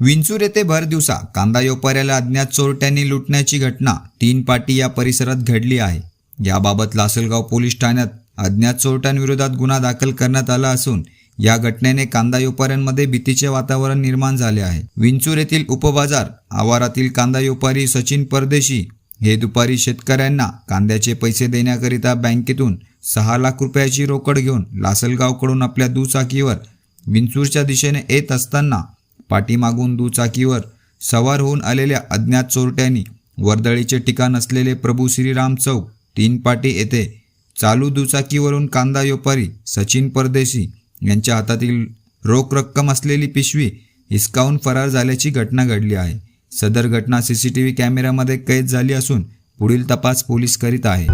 विंचूर येथे भर दिवसा कांदा योपाऱ्याला अज्ञात चोरट्यांनी लुटण्याची घटना तीन पाटी या परिसरात घडली आहे. याबाबत लासलगाव पोलीस ठाण्यात अज्ञात चोरट्यांविरोधात गुन्हा दाखल करण्यात आला असून या घटनेने कांदा व्यापाऱ्यांमध्ये भीतीचे वातावरण निर्माण झाले आहे. विंचूर येथील उपबाजार आवारातील कांदा व्यापारी सचिन परदेशी हे दुपारी शेतकऱ्यांना कांद्याचे पैसे देण्याकरिता बँकेतून सहा लाख रुपयाची रोकड घेऊन लासलगावकडून आपल्या दुचाकीवर विंचूरच्या दिशेने येत असताना पाठीमागून दुचाकीवर सवार होऊन आलेल्या अज्ञात चोरट्यांनी वर्दळीचे ठिकाण असलेले प्रभू श्रीराम चौक तीन पाटी येथे चालू दुचाकीवरून कांदा व्यापारी सचिन परदेशी यांच्या हातातील रोख रक्कम असलेली पिशवी हिसकावून फरार झाल्याची घटना घडली आहे. सदर घटना सीसीटीव्ही कॅमेऱ्यामध्ये कैद झाली असून पुढील तपास पोलीस करीत आहे.